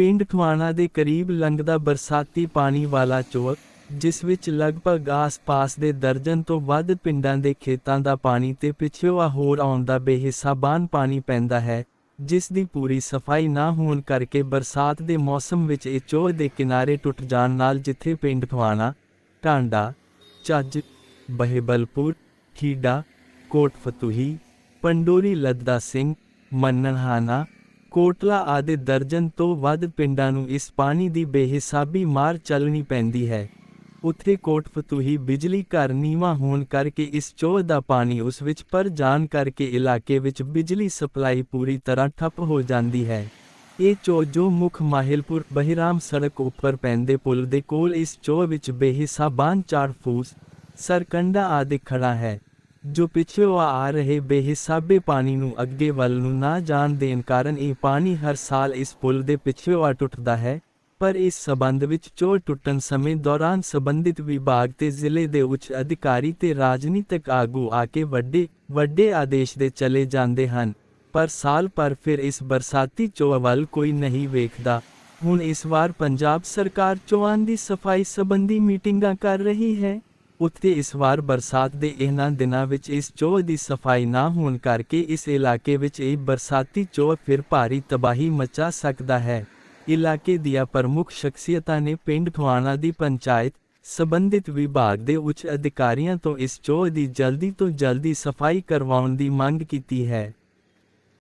ਪਿੰਡ ਖਵਾਣਾ ਦੇ ਕਰੀਬ ਲੰਘਦਾ ਬਰਸਾਤੀ ਪਾਣੀ ਵਾਲਾ ਚੋਅ ਜਿਸ ਵਿੱਚ ਲਗਭਗ ਆਸ-ਪਾਸ ਦੇ ਦਰਜਨ ਤੋਂ ਵੱਧ ਪਿੰਡਾਂ ਦੇ ਖੇਤਾਂ ਦਾ ਪਾਣੀ ਤੇ ਪਿਛਵਾ ਹੋਰ ਆਉਂਦਾ ਬੇਹਿਸਾਬਾਨ ਪਾਣੀ ਪੈਂਦਾ ਹੈ, ਜਿਸ ਦੀ ਪੂਰੀ ਸਫ਼ਾਈ ਨਾ ਹੋਣ ਕਰਕੇ ਬਰਸਾਤ ਦੇ ਮੌਸਮ ਵਿੱਚ ਇਹ ਚੋਹ ਦੇ ਕਿਨਾਰੇ ਟੁੱਟ ਜਾਣ ਨਾਲ ਜਿੱਥੇ ਪਿੰਡ ਠਵਾਣਾ ਟਾਂਡਾ ਚੱਜ ਬਹਿਬਲਪੁਰ, ਖੀਡਾ ਕੋਟ ਫਤੂਹੀ ਪੰਡੋਰੀ ਲੱਦਾ ਸਿੰਘ ਮੰਨਣਹਾਨਾ ਕੋਟਲਾ ਆਦਿ ਦਰਜਨ ਤੋਂ ਵੱਧ ਪਿੰਡਾਂ ਨੂੰ ਇਸ ਪਾਣੀ ਦੀ ਬੇਹਿਸਾਬੀ ਮਾਰ ਚੱਲਣੀ ਪੈਂਦੀ ਹੈ। ਉੱਥੇ ਕੋਟ ਫਤੂਹੀ ਬਿਜਲੀ ਘਰ ਨੀਵਾਂ ਹੋਣ ਕਰਕੇ ਇਸ ਚੋਅ ਦਾ ਪਾਣੀ ਉਸ ਵਿੱਚ ਪਰ ਜਾਣ ਕਰਕੇ ਇਲਾਕੇ ਵਿੱਚ ਬਿਜਲੀ ਸਪਲਾਈ ਪੂਰੀ ਤਰ੍ਹਾਂ ਠੱਪ ਹੋ ਜਾਂਦੀ ਹੈ। ਇਹ ਚੋਅ ਜੋ ਮੁੱਖ ਮਾਹਿਲਪੁਰ ਬਹਿਰਾਮ ਸੜਕ ਉੱਪਰ ਪੈਂਦੇ ਪੁਲ ਦੇ ਕੋਲ ਇਸ ਚੋਅ ਵਿੱਚ ਬੇਹਿਸਾਬਾਨ ਚਾਰ ਫੂਸ, ਸਰਕੰਡਾ ਆਦਿ ਖੜਾ ਹੈ। ਜੋ ਪਿੱਛੋਂ ਆ ਰਹੇ ਬੇਹਿਸਾਬੇ ਪਾਣੀ ਨੂੰ ਅੱਗੇ ਵੱਲ ਨੂੰ ਨਾ ਜਾਣ ਦੇਣ ਕਾਰਨ ਇਹ ਪਾਣੀ ਹਰ ਸਾਲ ਇਸ ਪੁਲ ਦੇ ਪਿੱਛੋਂ ਆ ਟੁੱਟਦਾ ਹੈ, ਪਰ ਇਸ ਸਬੰਧ ਵਿੱਚ ਚੋਰ ਟੁੱਟਣ ਸਮੇਂ ਦੌਰਾਨ ਸੰਬੰਧਿਤ ਵਿਭਾਗ ਤੇ ਜ਼ਿਲ੍ਹੇ ਦੇ ਉੱਚ ਅਧਿਕਾਰੀ ਤੇ ਰਾਜਨੀਤਿਕ ਆਗੂ ਆ ਕੇ ਵੱਡੇ ਵੱਡੇ ਆਦੇਸ਼ ਦੇ ਚਲੇ ਜਾਂਦੇ ਹਨ, ਪਰ ਸਾਲ ਪਰ ਫਿਰ ਇਸ ਬਰਸਾਤੀ ਚੋਅ ਵੱਲ ਕੋਈ ਨਹੀਂ ਵੇਖਦਾ। ਹੁਣ ਇਸ ਵਾਰ ਪੰਜਾਬ ਸਰਕਾਰ ਚੋਆਂ ਦੀ ਸਫ਼ਾਈ ਸੰਬੰਧੀ ਮੀਟਿੰਗਾਂ ਕਰ ਰਹੀ ਹੈ। ਉੱਥੇ ਇਸ ਵਾਰ ਬਰਸਾਤ ਦੇ ਇਹਨਾਂ ਦਿਨਾਂ ਵਿੱਚ ਇਸ ਚੋਅ ਦੀ ਸਫ਼ਾਈ ਨਾ ਹੋਣ ਕਰਕੇ ਇਸ ਇਲਾਕੇ ਵਿੱਚ ਇਹ ਬਰਸਾਤੀ ਚੋਅ ਫਿਰ ਭਾਰੀ ਤਬਾਹੀ ਮਚਾ ਸਕਦਾ ਹੈ। ਇਲਾਕੇ ਦੀਆਂ ਪ੍ਰਮੁੱਖ ਸ਼ਖਸੀਅਤਾਂ ਨੇ ਪਿੰਡ ਠਵਾਣਾ ਦੀ ਪੰਚਾਇਤ, ਸੰਬੰਧਿਤ ਵਿਭਾਗ ਦੇ ਉੱਚ ਅਧਿਕਾਰੀਆਂ ਤੋਂ ਇਸ ਚੋਅ ਦੀ ਜਲਦੀ ਤੋਂ ਜਲਦੀ ਸਫ਼ਾਈ ਕਰਵਾਉਣ ਦੀ ਮੰਗ ਕੀਤੀ ਹੈ।